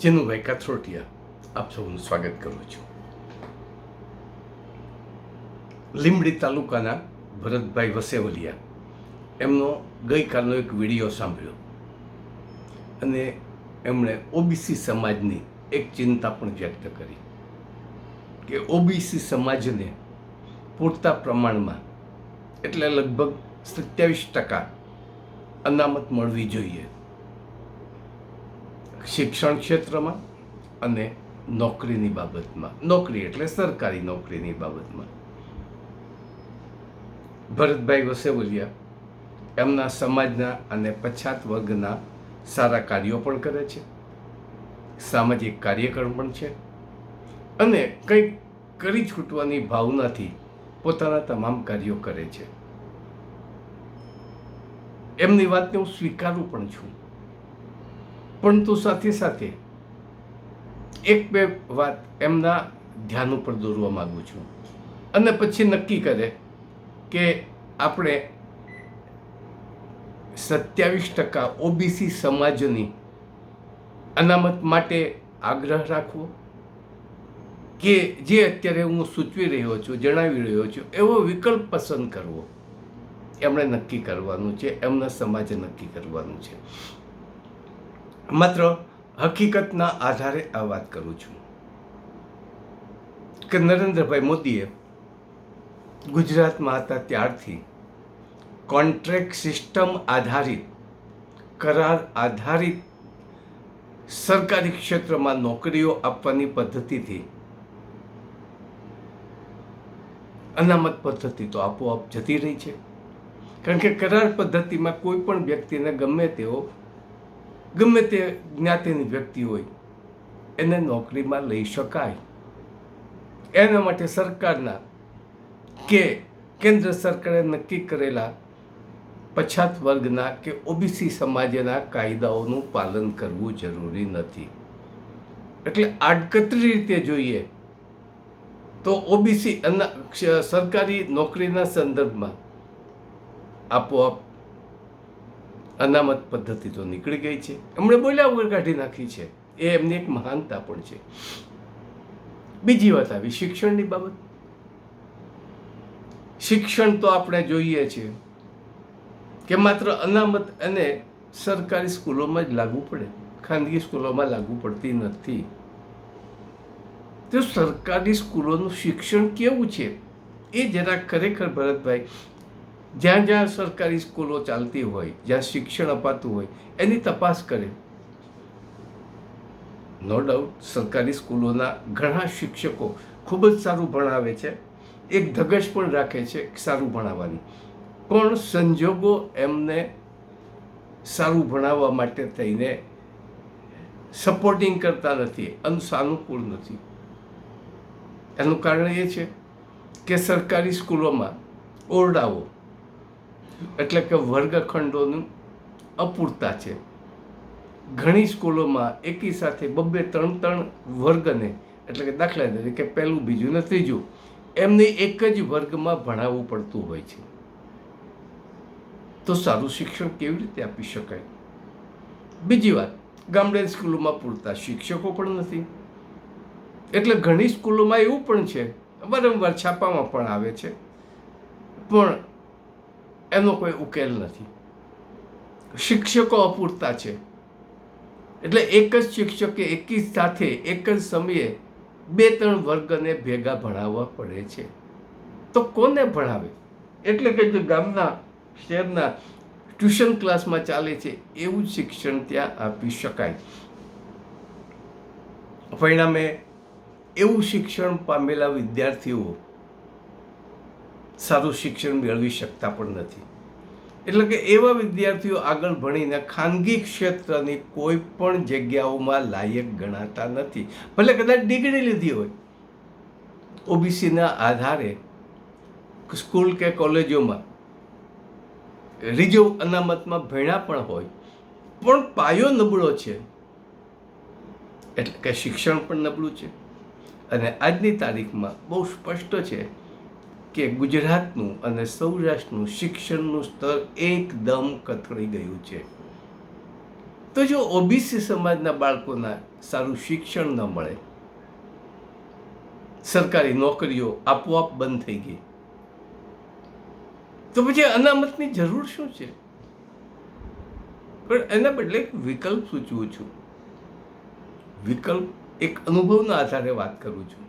ચિનુભાઈ કથરોટિયા આપ સૌનું સ્વાગત કરું છું. લીંબડી તાલુકાના ભરતભાઈ વસેવલિયા એમનો ગઈકાલનો એક વીડિયો સાંભળ્યો અને એમણે ઓબીસી સમાજની એક ચિંતા પણ વ્યક્ત કરી કે ઓબીસી સમાજને પૂરતા પ્રમાણમાં એટલે લગભગ સત્યાવીસ ટકા અનામત મળવી જોઈએ. શિક્ષણ ક્ષેત્રમાં અને નોકરીની બાબતમાં. નોકરી એટલે સરકારી નોકરીની બાબતમાં. ભરતભાઈ વસેવલિયા એમના સમાજના અને પછાત વર્ગના સારા કાર્યો પણ કરે છે. સામાજિક કાર્યક્રમ પણ છે. અને કંઈક કરી છૂટવાની ભાવનાથી પોતાના તમામ કાર્યો કરે છે. એમની વાતને હું સ્વીકારું પણ છું. પરંતુ સાથે સાથે એક બે વાત એમના ધ્યાન ઉપર દોરવા માગું છું. અને પછી નક્કી કરે કે આપણે સત્યાવીસ ટકા ઓબીસી સમાજની અનામત માટે આગ્રહ રાખવો કે જે અત્યારે હું સૂચવી રહ્યો છું, જણાવી રહ્યો છું, એવો વિકલ્પ પસંદ કરવો. એમણે નક્કી કરવાનું છે, એમના સમાજે નક્કી કરવાનું છે. માત્ર હકીકતના આધારે આ વાત કરું છું કે નરેન્દ્રભાઈ મોદીએ ગુજરાતમાં હતા ત્યારથી કોન્ટ્રાક્ટ સિસ્ટમ આધારિત, કરાર આધારિત સરકારી ક્ષેત્રમાં નોકરીઓ આપવાની પદ્ધતિથી, અનામત પદ્ધતિ તો આપોઆપ જતી રહી છે. કારણ કે કરાર પદ્ધતિમાં કોઈ પણ વ્યક્તિને ગમે તેઓ ગમે તે જ્ઞાતિની વ્યક્તિ હોય, એને નોકરીમાં લઈ શકાય. એના માટે સરકારના કે કેન્દ્ર સરકારે નક્કી કરેલા પછાત વર્ગના કે ઓબીસી સમાજના કાયદાઓનું પાલન કરવું જરૂરી નથી. એટલે આડકતરી રીતે જોઈએ તો ઓબીસી સરકારી નોકરીના સંદર્ભમાં આપોઆપ અનામત પદ્ધતિ તો નીકળી ગઈ છે. એમણે બોલ્યા વગર કાઢી નાખી છે. એ એમની એક મહાનતા પણ છે. બીજી વાત આવી, શિક્ષણની બાબત. શિક્ષણ તો આપણે જોઈએ છીએ કે માત્ર અનામત અને સરકારી સ્કૂલોમાં જ લાગુ પડે. ખાનગી સ્કૂલોમાં લાગુ પડતી નથી. તો સરકારી સ્કૂલોનું શિક્ષણ કેવું છે? એ જરા ખરેખર ભરતભાઈ જ્યાં જ્યાં સરકારી સ્કૂલો ચાલતી હોય, જ્યાં શિક્ષણ અપાતું હોય, એની તપાસ કરે. નો ડાઉટ સરકારી સ્કૂલોના ઘણા શિક્ષકો ખૂબ જ સારું ભણાવે છે. એક ધગશ પણ રાખે છે સારું ભણાવવાની. પણ સંજોગો એમને સારું ભણાવવા માટે થઈને સપોર્ટિંગ કરતા નથી અને સાનુકૂળ નથી. એનું કારણ એ છે કે સરકારી સ્કૂલોમાં ઓરડાઓ એટલે કે વર્ગખંડોનું અપૂરતા છે. ઘણી સ્કૂલોમાં એકી સાથે બબ્બે ત્રણ ત્રણ વર્ગને, એટલે કે દાખલા તરીકે પહેલું બીજું ને ત્રીજું, એમને એક જ વર્ગમાં ભણાવવું પડતું હોય છે. તો સારું શિક્ષણ કેવી રીતે આપી શકાય? બીજી વાત, ગામડે સ્કૂલોમાં પૂરતા શિક્ષકો પણ નથી. એટલે ઘણી સ્કૂલોમાં એવું પણ છે, વારંવાર છાપામાં પણ આવે છે. પણ એનો કોઈ ઉકેલ નથી. શિક્ષકો અપૂરતા છે. એટલે એક જ શિક્ષકે એકી સાથે, એક જ સમયે બે ત્રણ વર્ગને ભેગા ભણાવવા પડે છે. તો કોને ભણાવે? એટલે કે જે ગામના, શહેરના ટ્યુશન ક્લાસમાં ચાલે છે, એવું શિક્ષણ ત્યાં આપી શકાય. પરિણામે એવું શિક્ષણ પામેલા વિદ્યાર્થીઓ સારું શિક્ષણ મેળવી શકતા પણ નથી. એટલે કે એવા વિદ્યાર્થીઓ આગળ ભણીને ખાનગી ક્ષેત્રની કોઈ પણ જગ્યાઓમાં લાયક ગણાતા નથી. ભલે કદાચ ડિગ્રી લીધી હોય. ઓબીસીના આધારે સ્કૂલ કે કોલેજોમાં રિઝર્વ અનામતમાં ભણ્યા પણ હોય, પણ પાયો નબળો છે. એટલે કે શિક્ષણ પણ નબળું છે. અને આજની તારીખમાં બહુ સ્પષ્ટ છે કે ગુજરાતનું અને સૌરાષ્ટ્રનું શિક્ષણનું સ્તર એકદમ કથળી ગયું છે. તો જો ઓબીસી સમાજના બાળકોના સારું શિક્ષણ ન મળે, સરકારી નોકરીઓ આપોઆપ બંધ થઈ ગઈ, તો પછી અનામતની જરૂર શું છે? પણ એના બદલે એક વિકલ્પ સૂચવું છું. વિકલ્પ એક અનુભવના આધારે વાત કરું છું.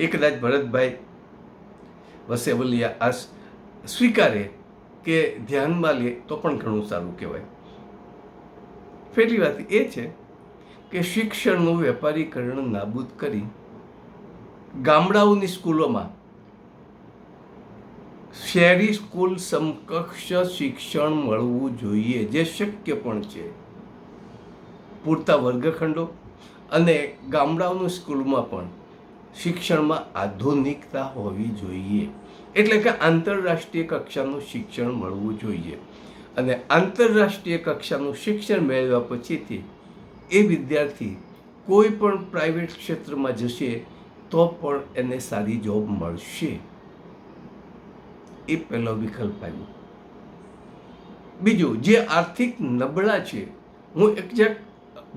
એ કદાચ ભરતભાઈ વસેવલિયા આ સ્વીકારે કે ધ્યાનમાં લે તો પણ ઘણું સારું કહેવાય. પહેલી વાત એ છે કે શિક્ષણનું વેપારીકરણ નાબૂદ કરી ગામડાઓની સ્કૂલોમાં શહેરી સ્કૂલ સમકક્ષ શિક્ષણ મળવું જોઈએ, જે શક્ય પણ છે. પૂરતા વર્ગખંડો અને ગામડાઓની સ્કૂલમાં પણ શિક્ષણમાં આધુનિકતા હોવી જોઈએ. એટલે કે આંતરરાષ્ટ્રીય કક્ષાનું શિક્ષણ મળવું જોઈએ. અને આંતરરાષ્ટ્રીય કક્ષાનું શિક્ષણ મેળવ્યા પછીથી એ વિદ્યાર્થી કોઈ પણ પ્રાઇવેટ ક્ષેત્રમાં જશે તો પણ એને સારી જોબ મળશે. એ પહેલો વિકલ્પ આવ્યો. બીજું, જે આર્થિક નબળા છે, હું એક્ઝેક્ટ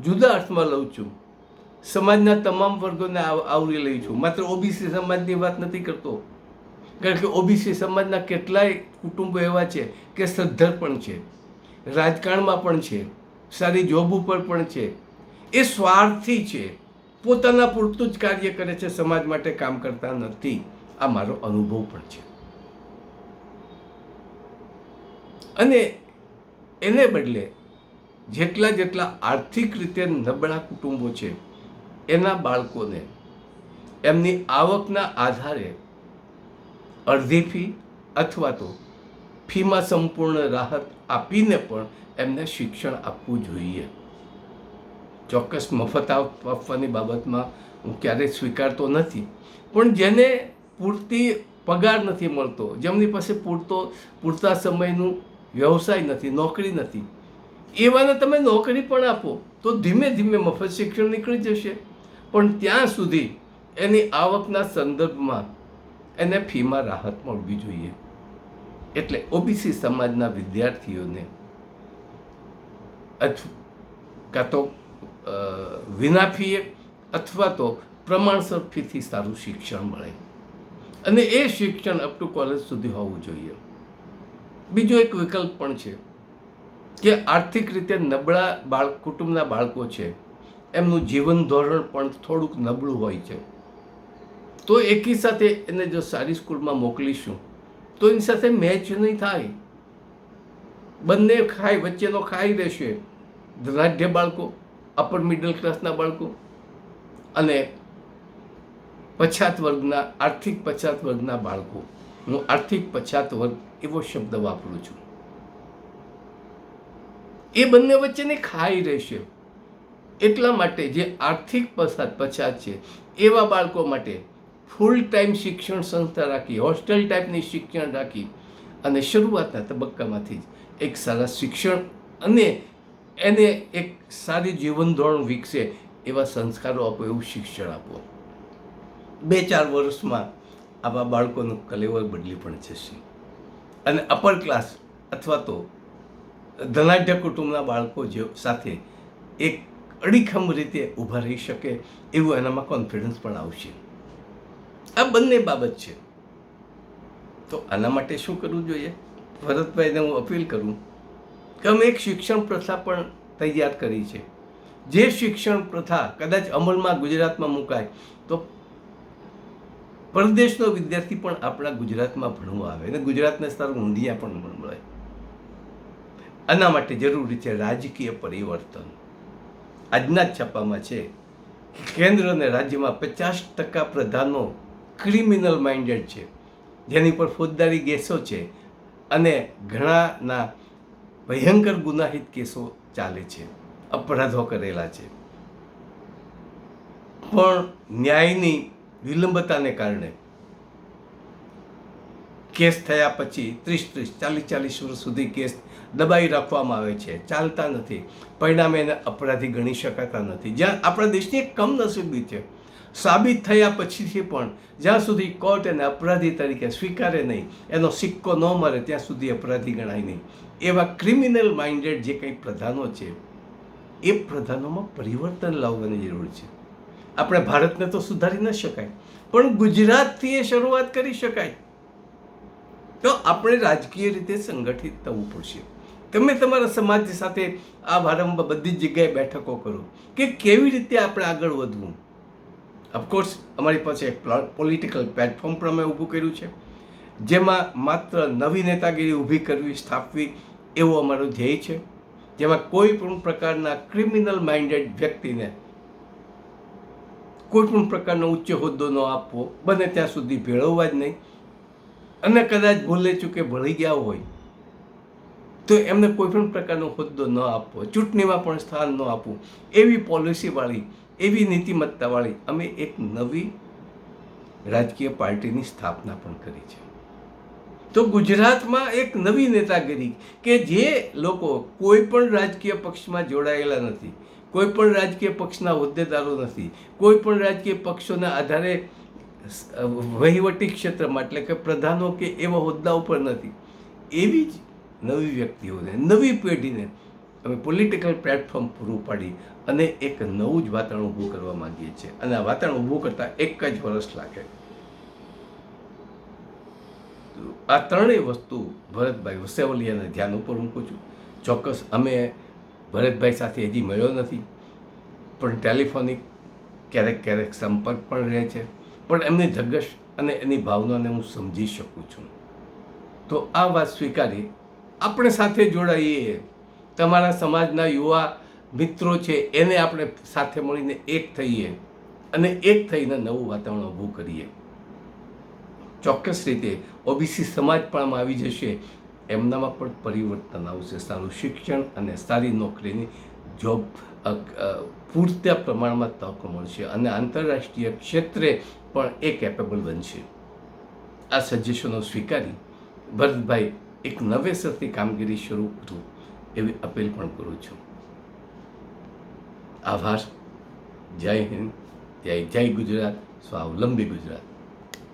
જુદા અર્થમાં લઉં છું. સમાજના તમામ વર્ગોને આવ- આવરી લઈ છું. માત્ર ઓબીસી સમાજની વાત નથી કરતો. કારણ કે ઓબીસી સમાજના કેટલાય કુટુંબો એવા છે કે સદ્ધર પણ છે, રાજકારણમાં પણ છે, સારી જોબ ઉપર પણ છે. એ સ્વાર્થી છે. પોતાના પૂરતું જ કાર્ય કરે છે, સમાજ માટે કામ કરતા નથી. આ મારો અનુભવ પણ છે. અને એને બદલે જેટલા જેટલા આર્થિક રીતે નબળા કુટુંબો છે એના બાળકોને એમની આવકના આધારે અડધી ફી અથવા તો ફીમાં સંપૂર્ણ રાહત આપીને પણ એમને શિક્ષણ આપવું જોઈએ. ચોક્કસ મફત આપવાની બાબતમાં હું ક્યારેય સ્વીકારતો નથી. પણ જેને પૂરતી પગાર નથી મળતો, જેમની પાસે પૂરતો, પૂરતા સમયનું વ્યવસાય નથી, નોકરી નથી, એવાને તમે નોકરી પણ આપો, તો ધીમે ધીમે મફત શિક્ષણ નીકળી જશે. પણ ત્યાં સુધી એની આવકના સંદર્ભમાં એને ફીમાં રાહત મળવી જોઈએ. એટલે ઓબીસી સમાજના વિદ્યાર્થીઓને કાં તો વિના ફીએ અથવા તો પ્રમાણસર ફીથી સારું શિક્ષણ મળે. અને એ શિક્ષણ અપ ટુ કોલેજ સુધી હોવું જોઈએ. બીજો એક વિકલ્પ પણ છે કે આર્થિક રીતે નબળા બાળ, કુટુંબના બાળકો છે એમનું જીવન ધોરણ પણ થોડુંક નબળું હોય છે. તો એકી સાથે એને જો સારી સ્કૂલમાં મોકલીશું, તો એની સાથે મેચ નહીં થાય. બંને ખાય વચ્ચેનો ખાઈ રહેશે. ધનાઢ્ય બાળકો અપર મિડલ ક્લાસના બાળકો અને પછાત વર્ગના, આર્થિક પછાત વર્ગના બાળકો. હું આર્થિક પછાત વર્ગ એવો શબ્દ વાપરું છું. એ બંને વચ્ચેની ખાઈ રહેશે. એટલા માટે જે આર્થિક પછાત પછાત છે, એવા બાળકો માટે ફૂલ ટાઈમ શિક્ષણ સંસ્થા રાખી હોસ્ટેલ ટાઈપની શિક્ષણ રાખી અને શરૂઆતના તબક્કામાંથી જ એક સારા શિક્ષણ અને એને એક સારી જીવન ધોરણ વિકસે એવા સંસ્કારો આપો, એવું શિક્ષણ આપો. બે ચાર વર્ષમાં આવા બાળકોનું કલેવર બદલી પણ જશે. અને અપર ક્લાસ અથવા તો ધનાઢ્ય કુટુંબના બાળકો જે સાથે એક અડીખમ રીતે ઊભા રહી શકે એવું એનામાં કોન્ફિડન્સ પણ આવશે. આ બંને બાબત છે. તો આના માટે શું કરવું જોઈએ? ભરતભાઈને હું અપીલ કરું કે અમે એક શિક્ષણ પ્રથા પણ તૈયાર કરી છે. જે શિક્ષણ પ્રથા કદાચ અમલમાં ગુજરાતમાં મુકાય, તો પરદેશનો વિદ્યાર્થી પણ આપણા ગુજરાતમાં ભણવા આવે અને ગુજરાતને સારું ઊંધિયા પણ મળે. આના માટે જરૂરી છે રાજકીય પરિવર્તન. આજના જ છાપામાં છે. કેન્દ્ર અને રાજ્યમાં પચાસ ટકા પ્રધાનો ક્રિમિનલ માઇન્ડેડ છે. જેની પર ફોજદારી કેસો છે અને ઘણાના ભયંકર ગુનાહિત કેસો ચાલે છે. અપરાધો કરેલા છે. પણ ન્યાયની વિલંબતાને કારણે કેસ થયા પછી ત્રીસ ત્રીસ, ચાલીસ ચાલીસ વર્ષ સુધી કેસ દબાઈ રાખવામાં આવે છે. ચાલતા નથી. પરિણામે એને અપરાધી ગણી શકાતા નથી. જ્યાં આપણા દેશની એક કમનસીબી છે. સાબિત થયા પછીથી પણ જ્યાં સુધી કોર્ટ એને અપરાધી તરીકે સ્વીકારે નહીં, એનો સિક્કો ન મરે ત્યાં સુધી અપરાધી ગણાય નહીં. એવા ક્રિમિનલ માઇન્ડેડ જે કંઈ પ્રધાનો છે, એ પ્રધાનોમાં પરિવર્તન લાવવાની જરૂર છે. આપણે ભારતને તો સુધારી ન શકાય, પણ ગુજરાતથી એ શરૂઆત કરી શકાય. તો આપણે રાજકીય રીતે સંગઠિત થવું પડશે. તમે તમારા સમાજ સાથે આ વારંવાર બધી જ જગ્યાએ બેઠકો કરો કે કેવી રીતે આપણે આગળ વધવું? ઓફકોર્સ અમારી પાસે એક પોલિટિકલ પ્લેટફોર્મ પણ અમે ઊભું કર્યું છે. જેમાં માત્ર નવી નેતાગીરી ઊભી કરવી, સ્થાપવી એવો અમારો ધ્યેય છે. જેમાં કોઈ પણ પ્રકારના ક્રિમિનલ માઇન્ડેડ વ્યક્તિને કોઈ પણ પ્રકારનો ઉચ્ચ હોદ્દો ન આપવો, બને ત્યાં સુધી ભેળવવા જ નહીં. અને કદાચ ભૂલે ચૂકે ભળી ગયા હોય, તો એમને કોઈ પણ પ્રકારનો હોદ્દો ન આપવો, ચૂંટણીમાં પણ સ્થાન ન આપવું. એવી પોલિસીવાળી એવી નીતિમત્તાવાળી અમે એક નવી રાજકીય પાર્ટીની સ્થાપના પણ કરી છે. તો ગુજરાતમાં એક નવી નેતાગીરી કે જે લોકો કોઈ પણ રાજકીય પક્ષમાં જોડાયેલા નથી કોઈ પણ રાજકીય પક્ષના હોદ્દેદારો નથી કોઈ પણ રાજકીય પક્ષોના આધારે વહીવટી ક્ષેત્રમાં એટલે કે પ્રધાનો કે એવા હોદ્દા ઉપર નથી. એવી જ નવી વ્યક્તિઓને, નવી પેઢીને અમે પોલિટિકલ પ્લેટફોર્મ પૂરું પાડી અને એક નવું જ વાતાવરણ ઊભું કરવા માંગીએ છીએ. અને આ વાતાવરણ ઊભું કરતાં એક જ વર્ષ લાગે. આ ત્રણેય વસ્તુ ભરતભાઈ વસેવલિયાને ધ્યાન ઉપર મૂકું છું. ચોક્કસ અમે ભરતભાઈ સાથે હજી મળ્યો નથી. પણ ટેલિફોનિક ક્યારેક ક્યારેક સંપર્ક પણ રહે છે. પણ એમની ધગશ અને એની ભાવનાને હું સમજી શકું છું. તો આ વાત સ્વીકારી. આપણે સાથે જોડાઈએ. તમારા સમાજના યુવા મિત્રો છે, એને આપણે સાથે મળીને એક થઈએ અને એક થઈને નવું વાતાવરણ ઊભું કરીએ. ચોક્કસ રીતે ઓબીસી સમાજ પણ આવી જશે. એમનામાં પણ પરિવર્તન આવશે. સારું શિક્ષણ અને સારી નોકરીની જોબ પૂરતા પ્રમાણમાં તક મળશે અને આંતરરાષ્ટ્રીય ક્ષેત્રે પણ એ કેપેબલ બનશે. આ સજેશનો સ્વીકારી. ભરતભાઈ, એક નવેસરથી કામગીરી શરૂ કરું એવી અપીલ પણ કરું છું. આભાર. જય હિન્દ. જય જય ગુજરાત. સ્વાવલંબી ગુજરાત.